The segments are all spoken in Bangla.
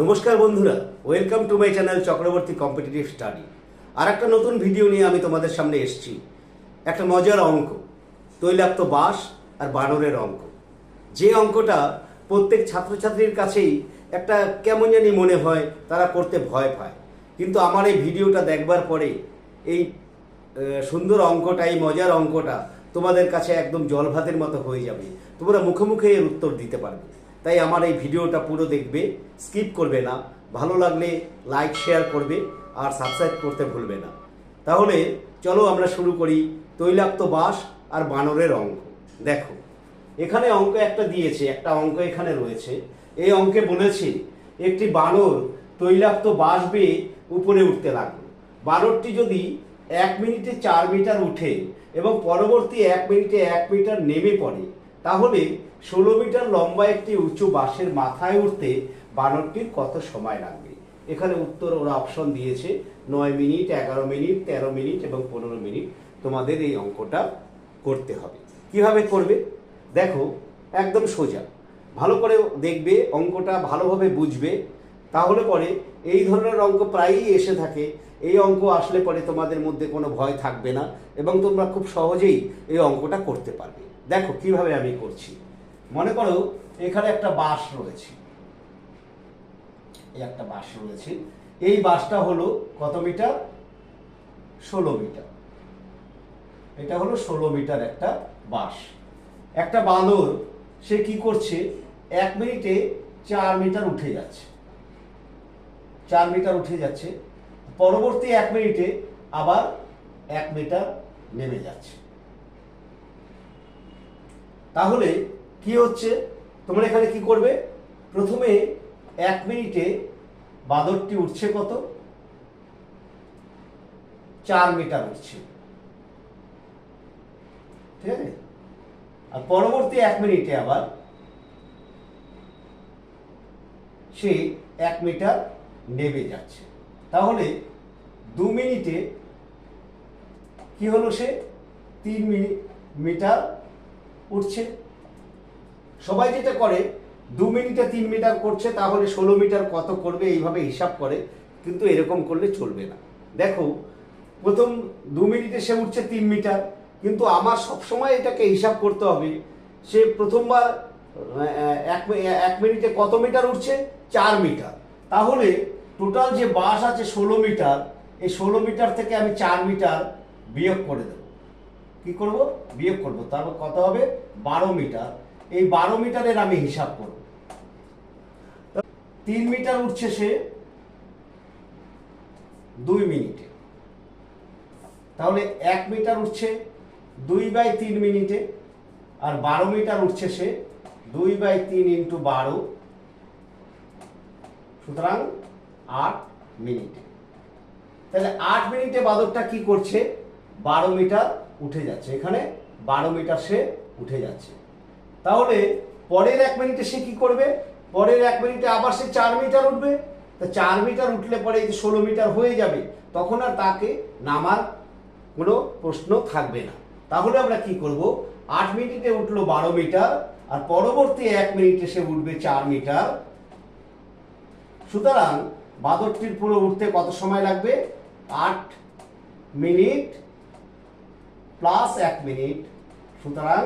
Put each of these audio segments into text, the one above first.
নমস্কার বন্ধুরা welcome to my channel Chakraborty competitive study আর একটা নতুন ভিডিও নিয়ে আমি তোমাদের সামনে এসেছি। একটা মজার অঙ্ক, তৈলাক্ত বাস আর বানরের অঙ্ক। যে অঙ্কটা প্রত্যেক ছাত্রছাত্রীর কাছেই একটা কেমন জানি মনে হয়, তারা করতে ভয় পায়। কিন্তু আমার এই ভিডিওটা দেখবার পরে এই সুন্দর অঙ্কটা, এই মজার অঙ্কটা তোমাদের কাছে একদম জল ভাতের মতো হয়ে যাবে। তোমরা মুখে মুখে এর উত্তর দিতে পারবে। তাই আমার এই ভিডিওটা পুরো দেখবে স্কিপ করবে না। ভালো লাগলে লাইক শেয়ার করবে আর সাবস্ক্রাইব করতে ভুলবে না। তাহলে চলো আমরা শুরু করি তৈলাক্ত বাস আর বানরের অঙ্ক। দেখো, এখানে অঙ্ক একটা দিয়েছে, একটা অঙ্ক এখানে রয়েছে। এই অঙ্কে বলেছে, একটি বানর তৈলাক্ত বাস বেয়ে উপরে উঠতে লাগল। বানরটি যদি এক মিনিটে চার মিটার উঠে এবং পরবর্তী এক মিনিটে এক মিটার নেমে পড়ে, তাহলে ষোলো মিটার লম্বা একটি উঁচু বাঁশের মাথায় উঠতে বানরটির কত সময় লাগবে? এখানে উত্তর ওরা অপশন দিয়েছে, নয় মিনিট, এগারো মিনিট, তেরো মিনিট এবং পনেরো মিনিট। তোমাদের এই অঙ্কটা করতে হবে। কীভাবে করবে? দেখো, একদম সোজা। ভালো করে দেখবে, অঙ্কটা ভালোভাবে বুঝবে। তাহলে পরে এই ধরনের অঙ্ক প্রায়ই এসে থাকে। এই অঙ্ক আসলে পরে তোমাদের মধ্যে কোনো ভয় থাকবে না এবং তোমরা খুব সহজেই এই অঙ্কটা করতে পারবে। দেখো, কীভাবে আমি করছি। মনে করো, এখানে একটা বাঁশ রয়েছে। এই একটা বাঁশ রয়েছে। এই বাঁশটা হলো কত মিটার? ষোলো মিটার। এটা হলো ষোলো মিটার একটা বাঁশ। একটা বাঁদর, সে কি করছে? এক মিনিটে চার মিটার উঠে যাচ্ছে। চার মিটার উঠে যাচ্ছে। পরবর্তী এক মিনিটে আবার এক মিটার নেমে যাচ্ছে। তাহলে কি হচ্ছে? তোমরা এখানে কি করবে? প্রথমে এক মিনিটে বাদরটি উঠছে কত? চার মিটার উঠছে। ঠিক আছে? আর পরবর্তী এক মিনিটে আবার সে এক মিটার নেমে যাচ্ছে। তাহলে দু মিনিটে কি হলো সে? তিন মিটার উঠছে। সবাই যেটা করে, দু মিনিটে তিন মিটার করছে, তাহলে ষোলো মিটার কত করবে, এইভাবে হিসাব করে, কিন্তু এরকম করলে চলবে না। দেখো, প্রথম দু মিনিটে সে উঠছে তিন মিটার, কিন্তু আমার সবসময় এটাকে হিসাব করতে হবে, সে প্রথমবার এক এক মিনিটে কত মিটার উঠছে? চার মিটার। তাহলে টোটাল যে বাস আছে ষোলো মিটার, এই ষোলো মিটার থেকে আমি চার মিটার বিয়োগ করে দেবো। কি করব? বিয়োগ করব। তারপর কত হবে? বারো মিটার। এই বারো মিটারের আমি হিসাব করব। তিন মিটার উঠছে সে দুই মিনিটে। তাহলে এক মিটার উঠছে দুই বাই তিন মিনিটে আর বারো মিটার উঠছে সে দুই বাই তিন ইন্টু বারো। সুতরাং আট মিনিটে। তাহলে আট মিনিটে বাদরটা কি করছে? বারো মিটার উঠে যাচ্ছে। এখানে বারো মিটার সে উঠে যাচ্ছে। তাহলে পরের এক মিনিটে সে কি করবে? পরের এক মিনিটে আবার সে চার মিটার উঠবে। তা চার মিটার উঠলে পরে এই ষোলো মিটার হয়ে যাবে, তখন আর তাকে নামার কোনো প্রশ্ন থাকবে না। তাহলে আমরা কি করব? আট মিনিটে উঠল বারো মিটার আর পরবর্তী এক মিনিটে সে উঠবে চার মিটার সুতরাং বাদরটির পুরো উঠতে কত সময় লাগবে? আট মিনিট প্লাস এক মিনিট সুতরাং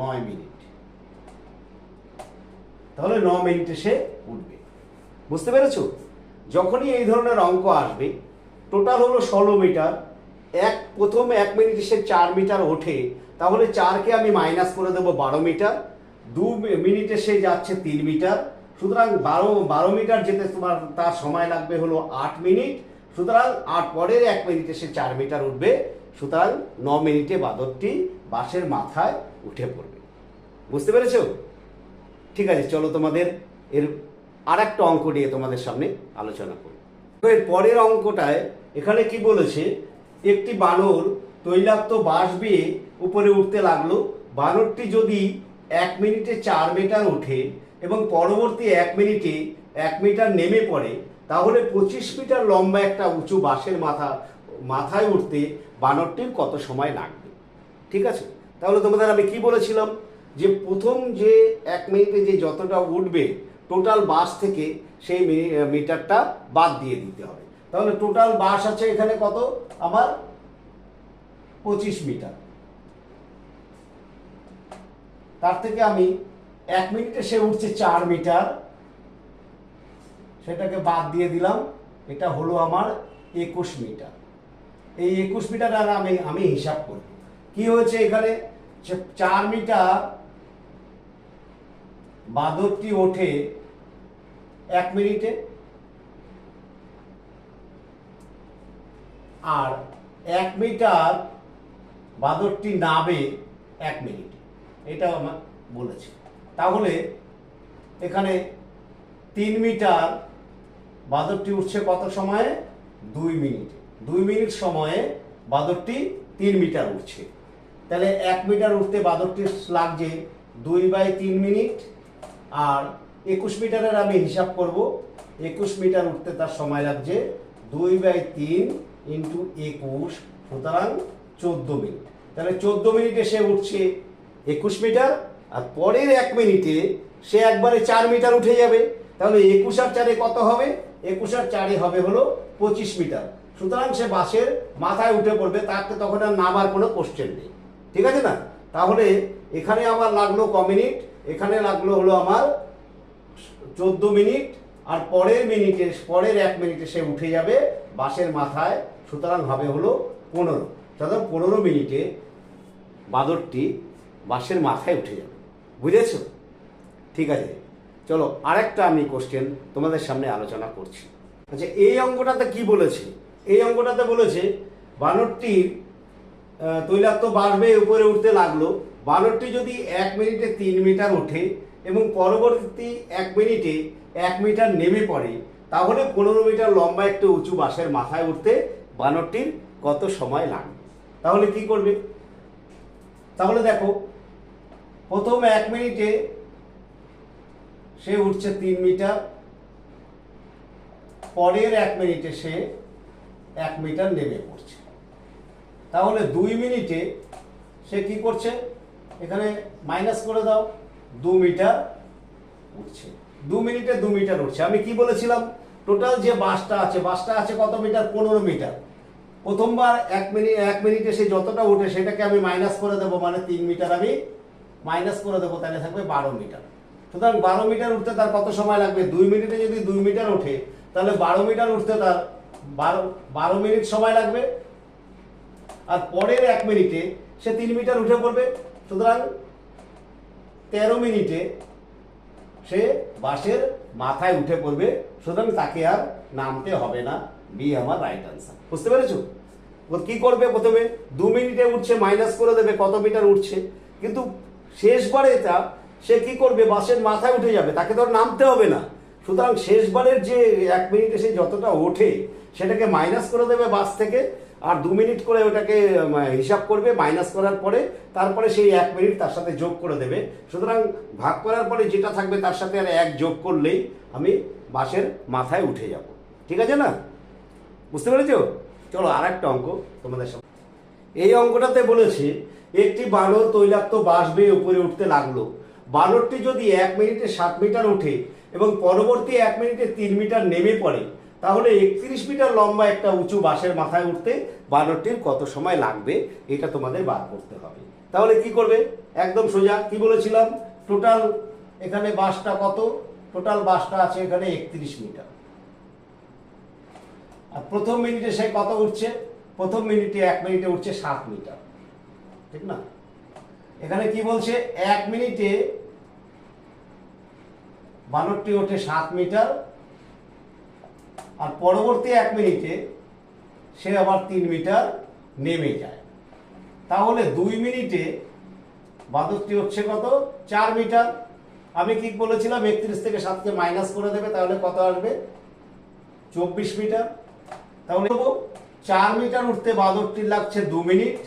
নয় মিনিট তাহলে ন মিনিটে সে উঠবে। বুঝতে পেরেছ? যখনই এই ধরনের অঙ্ক আসবে টোটাল হলো ষোলো মিটার, এক প্রথম এক মিনিটে সে চার মিটার ওঠে, তাহলে চারকে আমি মাইনাস করে দেবো বারো মিটার, দু মিনিটে সে যাচ্ছে তিন মিটার, সুতরাং বারো বারো মিটার যেতে তোমার, তার সময় লাগবে হলো আট মিনিট, সুতরাং আট পরের এক মিনিটে সে চার মিটার উঠবে, সুতরাং ন মিনিটে বাদরটি বাসের মাথায় উঠে পড়বে। বুঝতে পেরেছ? ঠিক আছে, চলো তোমাদের এর আর একটা অঙ্ক নিয়ে তোমাদের সামনে আলোচনা করি। এর পরের অঙ্কটায় এখানে কি বলেছে, একটি বানর তৈলাক্ত বাঁশ বেয়ে উপরে উঠতে লাগল। বানরটি যদি এক মিনিটে চার মিটার ওঠে এবং পরবর্তী এক মিনিটে এক মিটার নেমে পড়ে, তাহলে পঁচিশ মিটার লম্বা একটা উঁচু বাঁশের মাথা, মাথায় উঠতে বানরটির কত সময় লাগবে? ঠিক আছে? তাহলে তোমাদের আমি কি বলেছিলাম? যে প্রথম যে এক মিনিটে যে যতটা উঠবে টোটাল বাস থেকে সেই মিটারটা বাদ দিয়ে দিতে হবে। তাহলে টোটাল বাস আছে এখানে কত? আমার পঁচিশ মিটার। তার থেকে আমি এক মিনিটে সে উঠছে চার মিটার। সেটাকে বাদ দিয়ে দিলাম। এটা হলো আমার একুশ মিটার। এই একুশ মিটার আমি আমি হিসাব করব। কি হয়েছে এখানে? চার মিটার বাদরটি ওঠে এক মিনিটে আর এক মিটার বাদরটি নাবে এক মিনিট। এটা আমার বলেছে। তাহলে এখানে তিন মিটার বাদরটি উঠছে কত সময়ে? দুই মিনিট। দুই মিনিট সময়ে বাদরটি তিন মিটার উঠছে। তাহলে এক মিটার উঠতে বাদরটি লাগছে দুই বাই তিন মিনিট। আর একুশ মিটারের আমি হিসাব করব। একুশ মিটার উঠতে তার সময় লাগছে দুই বাই তিন ইন্টু একুশ, সুতরাং চোদ্দ মিনিট। তাহলে চোদ্দ মিনিটে সে উঠছে একুশ মিটার, আর পরের এক মিনিটে সে একবারে চার মিটার উঠে যাবে। তাহলে একুশ আর চারে কত হবে? একুশ আর চারে হবে হলো পঁচিশ মিটার। সুতরাং সে বাসের মাথায় উঠে পড়বে তাকে তখন আর নামার কোনো কোশ্চেন নেই। ঠিক আছে না? তাহলে এখানে আমার লাগল ক মিনিট। এখানে লাগল হলো আমার চোদ্দ মিনিট, আর পরের মিনিটে, পরের এক মিনিটে সে উঠে যাবে বাসের মাথায়, সুতরাং হবে হলো পনেরো। সুতরাং পনেরো মিনিটে বাঁদরটি বাসের মাথায় উঠে যাবে। বুঝেছ? ঠিক আছে। চলো, আরেকটা আমি কোশ্চেন তোমাদের সামনে আলোচনা করছি। আচ্ছা এই অঙ্কটাতে কি বলেছে? এই অঙ্কটাতে বলেছে, বানরটির তৈলাক্ত বাড়বে উপরে উঠতে লাগল। বানরটি যদি এক মিনিটে তিন মিটার ওঠে এবং পরবর্তী এক মিনিটে এক মিটার নেমে পড়ে, তাহলে পনেরো মিটার লম্বা একটা উঁচু বাসের মাথায় উঠতে বানরটির কত সময় লাগবে তাহলে কি করবে? তাহলে দেখো, প্রথম এক মিনিটে সে উঠছে তিন মিটার, পরের এক মিনিটে সে এক মিটার নেমে পড়ছে। তাহলে দুই মিনিটে সে কি করছে? এখানে মাইনাস করে দাও, দু মিটার উঠছে। দু মিনিটে দু মিটার উঠছে। আমি কি বলেছিলাম? টোটাল যে বাসটা আছে বাসটা আছে কত মিটার? পনেরো মিটার। প্রথমবার এক মিনিট এক মিনিটে সে যতটা ওঠে সেটাকে আমি মাইনাস করে দেবো মানে তিন মিটার আমি মাইনাস করে দেবো, তাহলে থাকবে বারো মিটার। সুতরাং বারো মিটার উঠতে তার কত সময় লাগবে? দুই মিনিটে যদি দুই মিটার ওঠে, তাহলে বারো মিটার উঠতে তার বারো বারো মিনিট সময় লাগবে। আর পরের এক মিনিটে সে তিন মিটার উঠে পড়বে। সুতরাং তেরো মিনিটে সে বাসের মাথায় উঠে পড়বে, সুতরাং তাকে আর নামতে হবে না বি আমার রাইট আনসার বুঝতে পেরেছ? ও কি করবে প্রথমে? দু মিনিটে উঠছে মাইনাস করে দেবে, কত মিটার উঠছে? কিন্তু শেষবারে তা সে কি করবে? বাসের মাথায় উঠে যাবে, তাকে তো নামতে হবে না। সুতরাং শেষবারের যে এক মিনিটে সে যতটা ওঠে, সেটাকে মাইনাস করে দেবে বাস থেকে আর দু মিনিট করে ওটাকে হিসাব করবে মাইনাস করার পরে, তারপরে সেই এক মিনিট তার সাথে যোগ করে দেবে। সুতরাং ভাগ করার পরে যেটা থাকবে তার সাথে আর এক যোগ করলেই আমি বাসের মাথায় উঠে যাব। ঠিক আছে না? বুঝতে পেরেছ? চলো আর একটা অঙ্ক তোমাদের সাথে এই অঙ্কটাতে বলেছে, একটি বানর তৈলাক্ত বাঁশ বেয়ে উপরে উঠতে লাগল। বানরটি যদি এক মিনিটে সাত মিটার ওঠে এবং পরবর্তী এক মিনিটে তিন মিটার নেমে পড়ে তাহলে একত্রিশ মিটার লম্বা একটা উঁচু বাঁশের মাথায় উঠতে বানরটির কত সময় লাগবে, এটা তোমাদের বার করতে হবে। তাহলে কি করবে? একদম সোজা, কি বলেছিলাম? টোটাল এখানে বাসটা কত? টোটাল বাসটা আছে এখানে একত্রিশ মিটার। আর প্রথম মিনিটে সে কত উঠছে? প্রথম মিনিটে এক মিনিটে উঠছে সাত মিটার। ঠিক না? এখানে কি বলছে? এক মিনিটে বানরটি ওঠে সাত মিটার আর পরবর্তী এক মিনিটে সে আবার তিন মিটার নেমে যায়। তাহলে দুই মিনিটে বাদরটি হচ্ছে কত? চার মিটার। আমি কি বলেছিলাম একত্রিশ থেকে সাতকে মাইনাস করে দেবে, তাহলে কত আসবে? চব্বিশ মিটার। তাহলে চার মিটার উঠতে বাদরটির লাগছে দু মিনিট।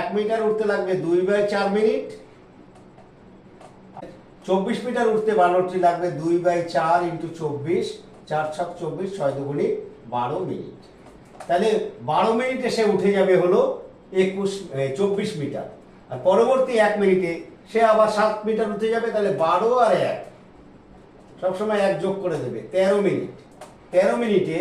এক মিটার উঠতে লাগবে দুই বাই চার মিনিট। চব্বিশ মিটার উঠতে বানরটি লাগবে দুই বাই চার ইন্টু চব্বিশ। চার ছক চব্বিশ ছয় দুগুণি বারো মিনিট। তাহলে বারো মিনিটে সে উঠে যাবে হলো একুশ চব্বিশ মিটার। আর পরবর্তী এক মিনিটে সে আবার সাত মিটার উঠে যাবে, তাহলে বারো আর এক। সবসময় এক যোগ করে দেবে, তেরো মিনিট। তেরো মিনিটে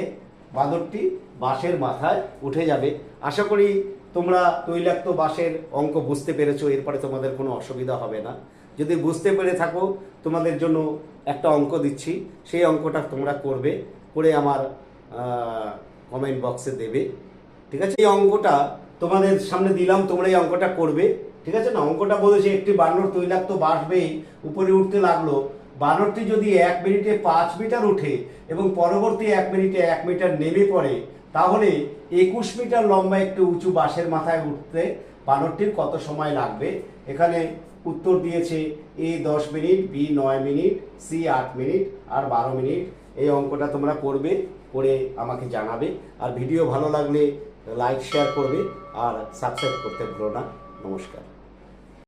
বাঁদরটি বাঁশের মাথায় উঠে যাবে। আশা করি তোমরা তৈলাক্ত বাঁশের অঙ্ক বুঝতে পেরেছ, এরপরে তোমাদের কোনো অসুবিধা হবে না। যদি বুঝতে পেরে থাকো, তোমাদের জন্য একটা অঙ্ক দিচ্ছি। সেই অঙ্কটা তোমরা করবে, করে আমার কমেন্ট বক্সে দেবে। ঠিক আছে? এই অঙ্কটা তোমাদের সামনে দিলাম, তোমরা এই অঙ্কটা করবে। ঠিক আছে না? অঙ্কটা বলেছে একটি বানর তৈলাক্ত বাসবেই উপরে উঠতে লাগল। বানরটি যদি এক মিনিটে পাঁচ মিটার ওঠে এবং পরবর্তী এক মিনিটে এক মিটার নেমে পড়ে, তাহলে একুশ মিটার লম্বা একটি উঁচু বাঁশের মাথায় উঠতে বানরটির কত সময় লাগবে? এখানে উত্তর দিয়েছে এ দশ মিনিট, বি নয় মিনিট, সি আট মিনিট আর বারো মিনিট। এই অঙ্কটা তোমরা করবে, করে আমাকে জানাবে। আর ভিডিও ভালো লাগলে লাইক, শেয়ার করবে আর সাবস্ক্রাইব করতে ভুলো না। নমস্কার।